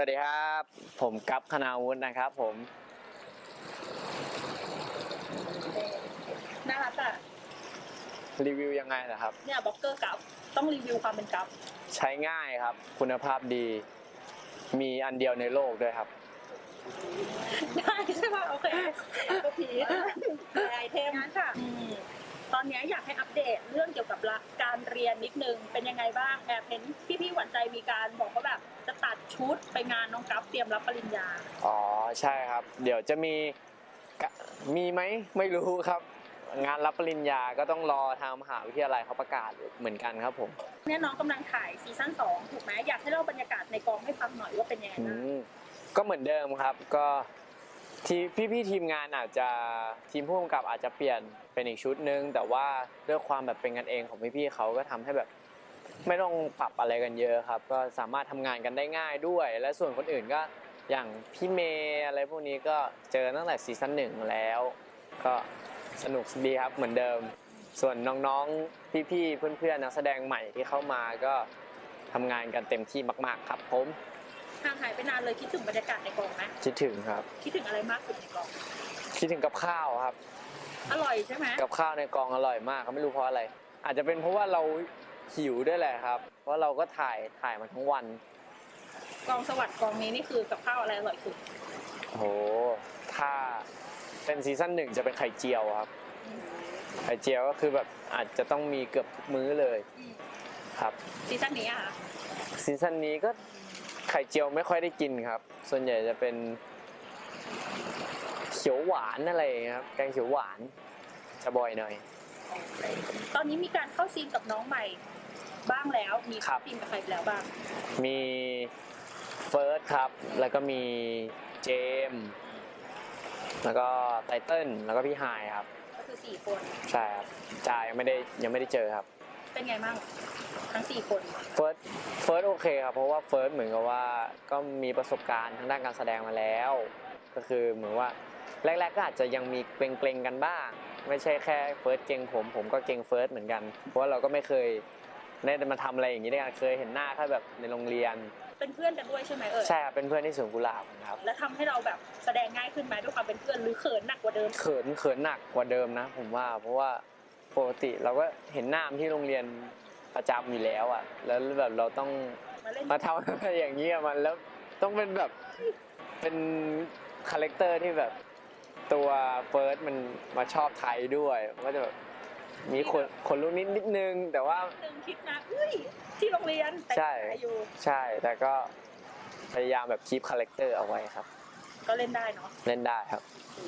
วัสดีครับ ผมกัปคณาวุฒินะครับผมน่ารักอะรีวิวยังไงนะครับ เนี่ยบล็อกเกอร์กับต้องรีวิวความเป็นกับใช้ง่ายครับ คุณภาพดี มีอันเดียวในโลกด้วยครับ ได้ใช่ป่ะโอเคก็พีทไอเทมงั้นค่ะอืม ตอนนี้อยากให้อัปเดตเรื่องเกี่ยวกับละการเรียนนิดนึง เป็นยังไงบ้างแอบเห็นพี่ๆหวานใจมีการบอกว่าแบบจะตัดชุดไปงานน้องกัฟเตรียมรับปริญญา อ๋อใช่ครับ เดี๋ยวจะมีกะมีไหมไม่รู้ครับ งานรับปริญญาก็ต้องรอทางมหาวิทยาลัยเขาประกาศเหมือนกันครับผมเนี่ยน้องกำลังถ่ายซีซั่นสองถูกไหมอยากให้เล่าบรรยากาศในกองให้ฟังหน่อยว่าเป็นยังไงอืบ้างมก็เหมือนเดิมครับก็ที่พี่ๆทีมงานอาจจะทีมผู้กำกับอาจจะเปลี่ยน เป็นอีกชุดหนึงแต่ว่าด้วยความแบบเป็นกันเองของพี่ๆเขาก็ทำให้แบบไม่ต้องปรับอะไรกันเยอะครับ ก็สามารถทำงานกันได้ง่ายด้วย และส่วนคนอื่นก็อย่างพี่เมย์อะไรพวกนี้ก็เจอตั้งแต่ซีซั่นหนึ่งแล้ว ก็สนุกดีครับเหมือนเดิม ส่วนน้องๆพี่ๆเพื่อนๆนักแสดงใหม่ที่เข้ามาก็ทำงานกันเต็มที่มาก ๆ ครับผมห่างหายไปนานเลยคิดถึงบรรยากาศในกองไหมคิดถึงครับ คิดถึงอะไรมากสุดในกอง คิดถึงกับข้าวครับ อร่อยใช่ไหมกับข้าวในกองอร่อยมากครับไม่รู้เพราะอะไร อาจจะเป็นเพราะว่าเราหิวด้วยแหละครับ เพราะเราก็ถ่ายถ่ายมาทั้งวัน กองสวัสดิ์กองนี้นี่คือกับข้าวอะไรอร่อยสุดโอ้โหถ้าเป็นซีซั่นหนึ่งจะเป็นไข่เจียวครับ ไข่เจียวก็คือแบบอาจจะต้องมีเกือบทุกมื้อเลยอืมครับซีซั่นนี้อะซีซั่นนี้ก็ไข่เจียวไม่ค่อยได้กินครับ ส่วนใหญ่จะเป็น เขียวหวานอะไรอย่างเงี้ยครับแกงเขียวหวานจะบ่อยหน่อย ตอนนี้มีการเข้าซีนกับน้องใหม่บ้างแล้วมีครัเข้าบซีนกับใครไปแล้วบ้าง มีเฟิร์สครับ แล้วก็มีเจมส์แล้วก็ไตเติ้ลแล้วก็พี่ไฮายครับ ก็คือสี่คนใช่ครับจายังไม่ได้ยังไม่ได้เจอครับ เป็นไงบ้างทั้งสี่คนเฟิร์สเฟิร์สโอเคครับ เพราะว่าเฟิร์สเหมือนกับว่าก็มีประสบการณ์ทางด้านการแสดงมาแล้ว ก็คือเหมือนว่า แรก ๆ ก็อาจจะยังมีเกรงๆกันบ้าง ไม่ใช่แค่เฟิร์สเกรงผมผมก็เกรงเฟิร์สเหมือนกัน เพราะว่าเราก็ไม่เคยได้มาทำอะไรอย่างนี้ด้วยกันเคยเห็นหน้าแค่แบบในโรงเรียน เป็นเพื่อนกันด้วยใช่ไหมเอ่ยใช่ครับเป็นเพื่อนที่สวนกุหลาบครับ แล้วทำให้เราแบบแสดงง่ายขึ้นไหมด้วยความเป็นเพื่อนหรือเขินหนักกว่าเดิม เขินเขินหนักกว่าเดิมนะ ผมว่าเพราะว่าปกติเราก็เห็นหน้ามันที่โรงเรียนประจำอยู่แล้วอะ แล้วแบบเราต้องมาเล่นมาทำอะไรอย่างนี้กับมันแล้วต้องเป็นแบบเป็นคาแรคเตอร์ที่แบบ ตัวเฟิร์สมันมาชอบไทยด้วยมันก็จะแบบมีคนคนลุกนิดนิดนึง แต่ว่า หนึ่งคิดนะอุ้ยที่โรงเรียนแต่ใช่อยู่ใช่แต่ก็พยายามแบบคีปคาแรคเตอร์เอาไว้ครับ ก็เล่นได้เนาะเล่นได้ครับ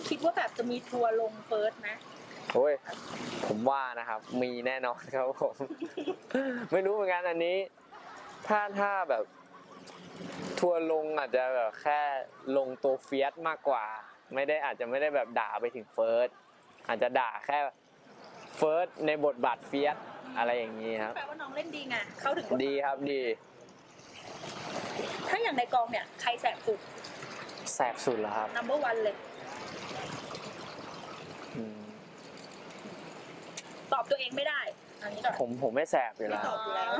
คิดว่าแบบจะมีทัวร์ลงเฟิร์สไหมโอ้ยผมว่านะครับ มีแน่นอนครับผม ไม่รู้เหมือนกันอันนี้ ถ้าถ้าแบบ ทัวร์ลงอาจจะแบบแค่ลงตัวเฟียสมากกว่า ไม่ได้อาจจะไม่ได้แบบด่าไปถึงเฟิร์สอาจจะด่าแค่เฟิร์สในบทบาทเฟียสอะไรอย่างนี้ครับแปลว่าน้องเล่นดีไงเข้าถึงบทดีครับดี ถ้าอย่างในกองเนี่ยใครแสบสุด แสบสุดแล้วครับ number one เลย อืมตอบตัวเองไม่ได้ อันนี้ก่อน ผมผมไม่แสบอยู่ไม่แล้ว ตอบอยู่แล้ว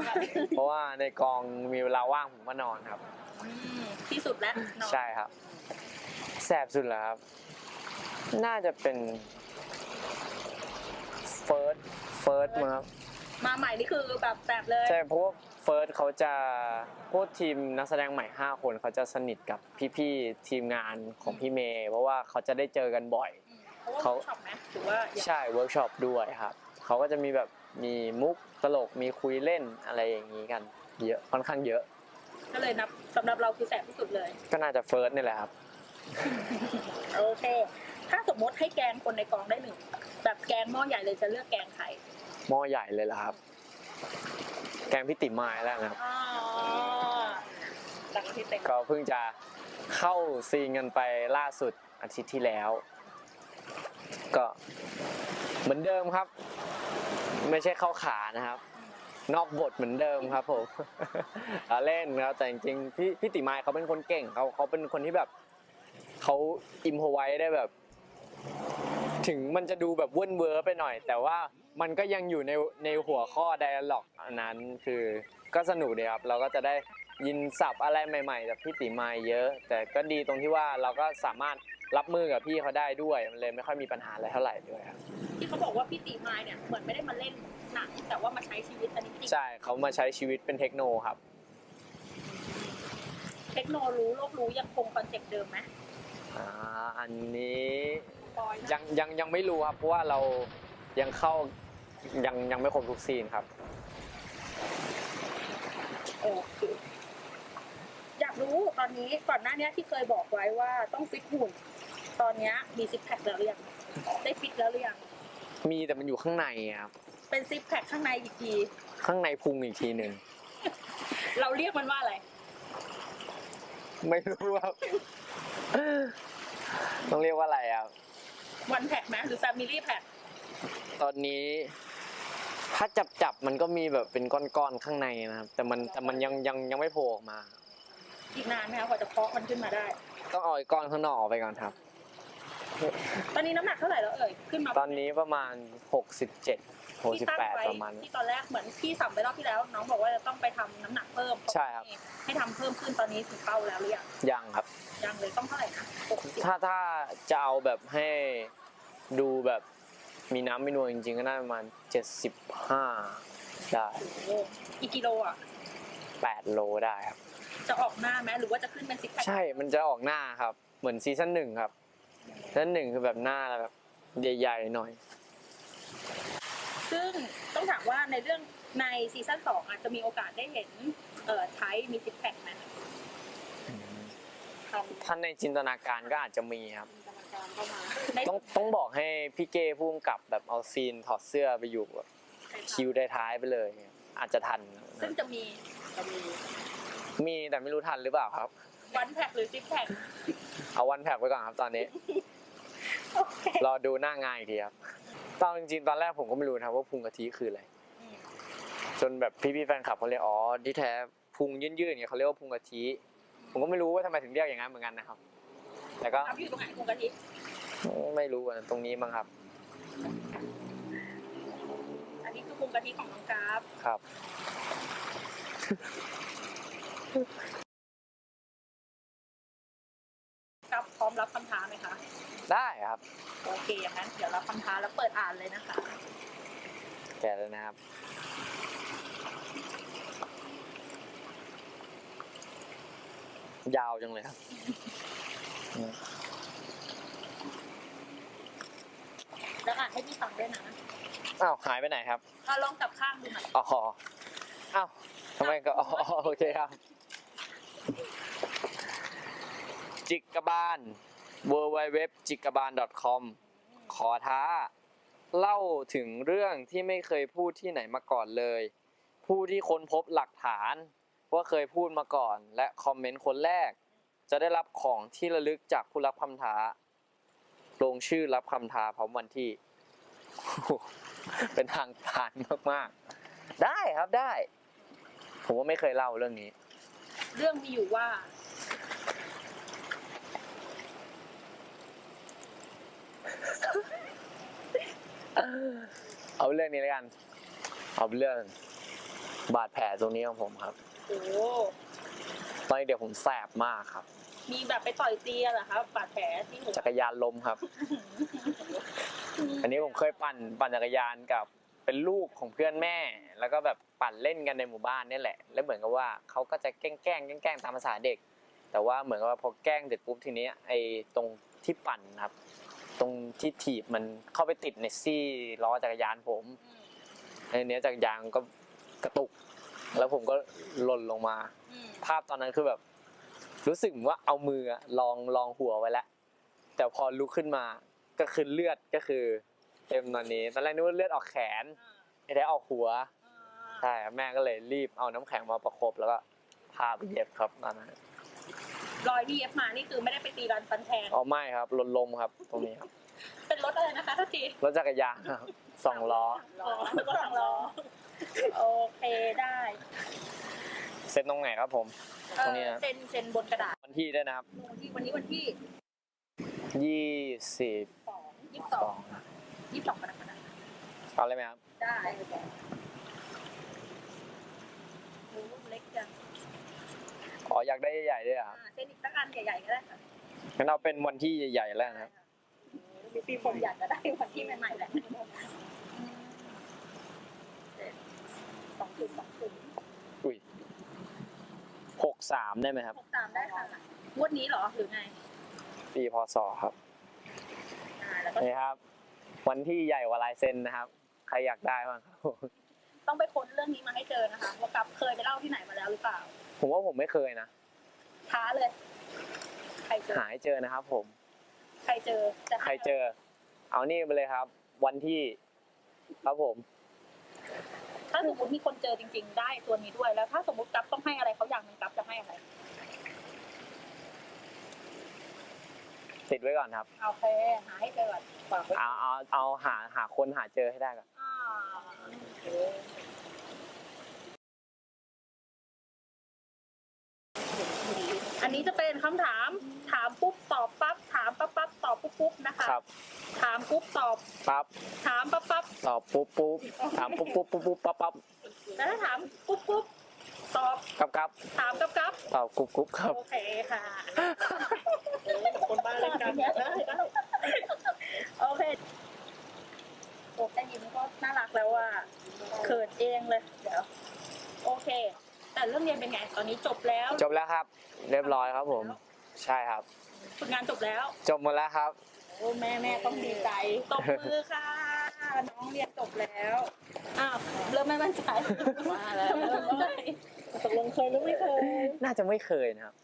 เพราะว่าในกองมีเวลาว่างผมก็นอนครับ อืมที่สุดแล้วเนาะใช่ครับ แสบสุดแล้วครับ น่าจะเป็นเฟิร์สเฟิร์สมั้งครับ มาใหม่นี่คือแบบแสบเลยใช่เพราะว่าเฟิร์สเขาจะพวกทีมนักแสดงใหม่ 5 คนเขาจะสนิทกับพี่ๆทีมงานของพี่เมย์เพราะว่าเขาจะได้เจอกันบ่อย อืมเพราะว่าเขา ช็อปไหมหรือว่าอย่างใช่เวิร์กช็อปด้วยครับ เขาก็จะมีแบบมีมุกตลกมีคุยเล่นอะไรอย่างนี้กัน เยอะค่อนข้างเยอะ ก็เลยนับสำหรับเราคือแสบที่สุดเลย ก็น่าจะเฟิร์สนี่แหละครับ โอเค ถ้าสมมติให้แกงคนในกองได้หนึ่งแบบแกงหม้อใหญ่เลยจะเลือกแกงใครหม้อใหญ่เลยล่ะครับ แกงพี่ติมายแล้วนะครับ อ๋อดังที่เต็มก็เพิ่งจะเข้าซีนกันไปล่าสุดอาทิตย์ที่แล้ว ก็เหมือนเดิมครับ ไม่ใช่เข้าขานะครับ นอกบทเหมือนเดิมครับผมเราเล่นครับแต่จริงๆพี่พี่ติมายเขาเป็นคนเก่งเขาเขาเป็นคนที่แบบ เขาอิมพอไว้ได้แบบ ถึงมันจะดูแบบเว่นเวอร์ไปหน่อย แต่ว่ามันก็ยังอยู่ในในหัวข้อไดอะล็อกอันนั้นคือก็สนุกดีครับ เราก็จะได้ยินศัพท์อะไรใหม่ ๆ จากพี่ติมาเยอะ แต่ก็ดีตรงที่ว่าเราก็สามารถรับมือกับพี่เขาได้ด้วย มันเลยไม่ค่อยมีปัญหาอะไรเท่าไหร่ด้วยครับที่เขาบอกว่าพี่ตีไม้เนี่ยเหมือนไม่ได้มาเล่นหนังแต่ว่ามาใช้ชีวิตอันนี้จริงใช่เขามาใช้ชีวิตเป็นเทคโนครับ เทคโนรู้โลกรู้ยังคงคอนเซ็ปต์เดิมไหม อ่าอันนี้ปอยนะยังยังยังไม่รู้ครับเพราะว่าเรายังเข้ายังยังไม่ครบทุกซีนครับ โอเคอยากรู้ตอนนี้ก่อนหน้านี้ที่เคยบอกไว้ว่าต้องฟิตหุ่น ตอนนี้มีซิกแพคแล้วหรือยังได้ฟิตแล้วหรือยังมีแต่มันอยู่ข้างในครับเป็นซิกแพคข้างในอีกทีข้างในพุงอีกทีหนึ่งเราเรียกมันว่าอะไร ไม่รู้ครับ ต้องเรียกว่าอะไรครับวันแพคไหมหรือแฟมิลี่แพคตอนนี้ ถ้าจับจับๆมันก็มีแบบเป็นก้อนๆข้างในนะครับ แต่มันแต่มันยังยังยังไม่โผล่ออกมา อีกนานไหมคะกว่าจะเพาะมันขึ้นมาได้ ต้องเอาไอ้ก้อนข้างนอกออกไปก่อนครับ ตอนนี้น้ำหนักเท่าไหร่แล้วเอ่ยขึ้นมาตอนนี้ประมาณ67 ที่ตั้งไว้68ประมาณ ที่ตอนแรกเหมือนพี่สัมไปรอบที่แล้ว น้องบอกว่าจะต้องไปทำน้ำหนักเพิ่มใช่ครับ ให้ทำเพิ่มขึ้นตอนนี้ถึงเป้าแล้วหรือยังยังครับ ยังเลยต้องเท่าไหร่นะหกสิบถ้าถ้าจะเอาแบบให้ดูแบบมีน้ำไม่นวลจริงๆ ก็น่าประมาณ 75 ได้อีกกิโลอะ 8 โลได้ครับ จะออกหน้าไหมหรือว่าจะขึ้นเป็นซิกแพคใช่มันจะออกหน้าครับ เหมือนซีซั่นหนึ่งครับซีซั่นหนึ่งคือแบบหน้าแบบใหญ่ๆหน่อย ซึ่งต้องถามว่าในเรื่องในซีซั่นสองอาจจะมีโอกาสได้เห็นเอ่อใช้มีซิกแพคไหม ทำท่านในจินตนาการก็อาจจะมีครับจินตนาการเข้ามาในต้องต้องบอกให้พี่เก้พุ่มกับแบบเอาซีนถอดเสื้อไปอยู่แบบคิวท้ายๆไปเลย อาจจะทัน ซึ่งจะมีจะมี มีแต่ไม่รู้ทันหรือเปล่าครับ วันแพคหรือซิกแพคเอาวันแพ็กไว้ก่อนครับตอนนี้โอเครอดูหน้างานอีกทีครับตอนจริงๆตอนแรกผมก็ไม่รู้นะครับว่าพุงกะทิคืออะไรอืมจนแบบพี่ๆแฟนคลับเขาเรียกอ๋อที่แท้พุงยื่นๆอย่างเงี้ยเขาเรียกว่าพุงกะทิ ผมก็ไม่รู้ว่าทำไมถึงเรียกอย่างนั้นเหมือนกันนะครับ แต่ก็ทำอยู่ตรงไหนคุณกะทิไม่รู้อะตรงนี้มั้งครับ อันนี้คือพุงกะทิของน้องกราฟครับ กราฟพร้อมรับคำท้าไหมคะ ได้ครับ โอเคอย่างนั้นเดี๋ยวรับคำท้าแล้วเปิดอ่านเลยนะคะ แกะเลยนะครับ ยาวจังเลยครับ แล้วอ่านให้พี่ฟังด้วยนะอ้าวหายไปไหนครับเอาลองกลับข้างดูหน่อยอ๋ออ้าวทำไมก็อ๋อโอเคครับ จิกกบาล w w w จิกกบาล .com ขอท้า เล่าถึงเรื่องที่ไม่เคยพูดที่ไหนมาก่อนเลย ผู้ที่ค้นพบหลักฐาน ว่าเคยพูดมาก่อน และคอมเมนต์คนแรก จะได้รับของที่ระลึกจากผู้รับคำท้า ลงชื่อรับคำท้าพร้อมวันที่ เป็นทางการมากๆ ได้ครับได้ ผมว่าไม่เคยเล่าเรื่องนี้ เรื่องมีอยู่ว่า เอาเรื่องนี้แล้วกัน เอาเรื่องบาดแผลตรงนี้ของผมครับ โอ้ตอนเด็กผมแสบมากครับ มีแบบไปต่อยตีเหรอครับบาดแผลที่หัวจักรยานล้มครับ อันนี้ผมเคยปั่นปั่นจักรยานกับเป็นลูกของเพื่อนแม่ แล้วก็แบบปั่นเล่นกันในหมู่บ้านนี่แหละ แล้วเหมือนกับว่าเขาก็จะแกล้งแกล้งแกล้งตามภาษาเด็ก แต่ว่าเหมือนกับว่าพอแกล้งเสร็จปุ๊บทีนี้ไอ้ตรงที่ปั่นครับ ตรงที่ถีบมันเข้าไปติดในซี่ล้อจักรยานผมอืมไอ้เนี้ยจักรยานก็กระตุก แล้วผมก็หล่นลงมาอืมภาพตอนนั้นคือแบบ รู้สึกว่าเอามืออะลองลองหัวไว้แล้วแต่พอลุกขึ้นมาก็คือเลือดก็คือเต็มตอนนี้ ตอนแรกนึกว่าเลือดออกแขนอ่าไอ้ได้ออกหัวอ่าใช่ครับแม่ก็เลยรีบเอาน้ำแข็งมาประคบแล้วก็พาไปเย็บครับตอนนั้นรอยที่เย็บมานี่คือไม่ได้ไปตีรันฟันแทงอ๋อไม่ครับลนลมครับ ตรงนี้ครับเป็นรถอะไรนะคะทักทีรถจักรยานครับสองล้ออ๋อรถสองล้อ โอเคได้เซ็นตรงไหนครับผมเอตรงนี้อนะ เซ็นเซ็นบนกระดาษวันที่ด้วยนะครับ วันที่วันนี้วันที่ยี่สิบสองยี่สิบสสอองงยี่สิบสองกรกฎาคมเอาเลยไหมครับ ได้โอ้เล็กจังอ๋ออยากได้ใหญ่ๆด้วยเหรอครับ อ่าเส้นอีกสักอันใหญ่ๆก็ได้ค่ะงั้นเอาเป็นวันที่ใหญ่ๆแล้วนะครับมีปีผมอยากจะได้วันที่ใหม่ๆแหละ สองศูนย์สองศูนย์อุ้ยหกสามได้ไหมครับ หกสามได้ค่ะงวดนี้เหรอหรือไงปีพศครับอ่าแล้วก็นี่ครับ วันที่ใหญ่กว่าลายเซ็นนะครับ ใครอยากได้บ้างครับ ต้องไปค้นเรื่องนี้มาให้เจอนะคะว่ากับเคยไปเล่าที่ไหนมาแล้วหรือเปล่าผมว่าผมไม่เคยนะ ท้าเลย ใครเจอ หาให้เจอนะครับ ผม ใครเจอจะใครเจอ เอานี่ไปเลยครับ วันที่ ครับผม ถ้าสมมติมีคนเจอจริง ๆ ได้ตัวนี้ด้วย แล้ว ถ้าสมมติกับต้องให้อะไรเขาอย่างหนึ่งกับจะให้อะไรติดไว้ก่อนครับโอเคหาให้เจอก่อนฝากไว้เอาเอาเอาหาหาคนหาเจอให้ได้ก่อน อ่าโอเคอันนี้จะเป็นคำถาม ถามปุ๊บตอบปั๊บ ถามปั๊บปั๊บตอบปุ๊บปุ๊บนะคะ ครับ ถามปุ๊บตอบ ปั๊บถามปั๊บปั๊บตอบปุ๊บปุ๊บถามปุ๊บปุ๊บปุ๊บปุ๊บปั๊บปั๊บแล้วถ้าถามปุ๊บปุ๊บตอบกับกับถามกับกับตอบกุ๊บกุ๊บครับ โอเคค่ะคนบ้านเล่นกันได้ได้โอเคโอ้แค่ยิ้มก็น่ารักแล้วอะเขินเองเลยเดี๋ยวโอเค แต่เรื่องเรียนเป็นไงตอนนี้จบแล้ว จบแล้วครับ เรียบร้อยครับผม ใช่ครับ ฝึกงานจบแล้ว จบหมดแล้วครับ โอ้แม่แม่ต้องดีใจตบมือค่ะ น้องเรียนจบแล้วอ้าวเริ่มไม่มั่นใจมาแล้วตกลงเคยหรือไม่เคยน่าจะไม่เคยนะครับ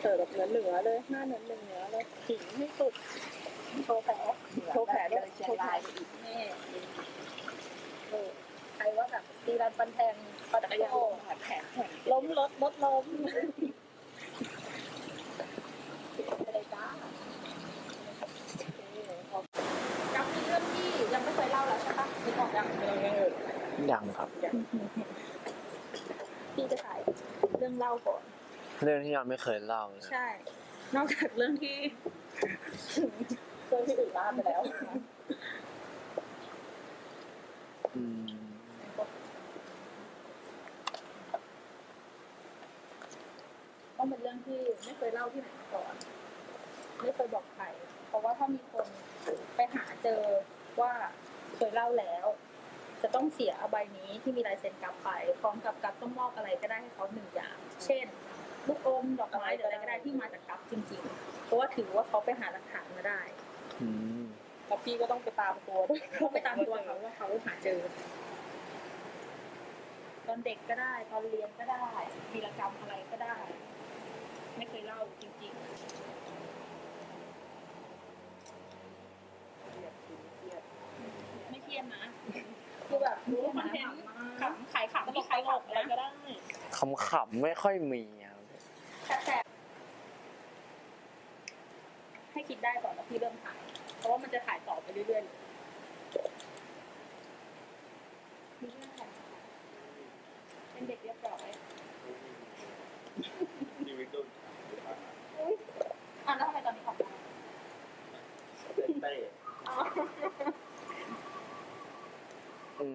เสิร์ฟแบบเหนือๆเลยหน้าเหนือเหนือๆเลยขิงให้สุดโชว์แผลโชว์แผลเลยโชว์แผลอีกแม่เออใครว่าแบบตีรันปันแทงปัดกระยานแผลแผลล้มรถรถล้ม อะไรจ้าจำมีเรื่องที่ยังไม่เคยเล่าแล้วใช่ปะไม่บอกยังยังยังยังครับ พี่จะถ่ายเรื่องเล่าก่อน เรื่องที่ยังไม่เคยเล่าเลยใช่ นอกจากเรื่องที่เรื่องที่อื่นเล่าไปแล้วอืมต้องเป็นเรื่องที่ไม่เคยเล่าที่ไหนมาก่อน ไม่เคยบอกใคร เพราะว่าถ้ามีคนไปหาเจ อว่าเคยเล่าแล้ว จะต้องเสียใบนี้ที่มีลายเซ็นกลับไป พร้อมกับกับต้องมอบอะไรก็ได้ให้เขาหนึ่งอย่าง เช่นลูกอมดอกไม้หรืออะไรก็ได้ที่มาจากกับจริง ๆ เพราะว่าถือว่าเขาไปหาหลักฐานมาได้อืมแล้วพี่ก็ต้องไปตามตัวด้วยต้องไปตามตัวเขาว่าเขาหาเจอ ตอนเด็กก็ได้ ตอนเรียนก็ได้วีรกรรมอะไรก็ได้ ไม่เคยเล่าจริง ๆ ไม่เครียดนะ คือแบบรู้คอนเทนต์ขำขายขำที่ขายหลอกอะไรก็ได้ ขำๆไม่ค่อยมีครับแต่ให้คิดได้ก่อนแล้วพี่เริ่มถ่าย เพราะว่ามันจะถ่ายต่อไปเรื่อยๆเลยมีเรื่องอะไรนะคะเป็นเด็กเรียบร้อยอุ๊ยอะแล้วทำไมตอนนี้ออกมาอ๋อ อื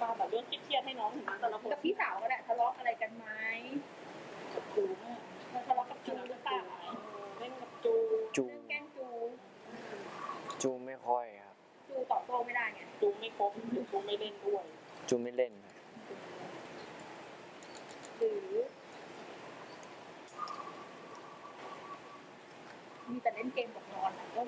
ม ปาแบบเรื่องเครียดๆให้น้องเห็นไหมแต่ละคนกับพี่สาวก็ได้ทะเลาะอะไรกันไหมจูเนี่ยเราทะเลาะกับจูหรือเปล่าเล่นกับจูจูเรื่องแกล้งจูจูไม่ค่อยครับ จูตอบโต้ไม่ได้ไงจูไม่ครบหรือจูไม่เล่นด้วยจูไม่เล่นครับหรือมีแต่เล่นเกมกับนอนอะก็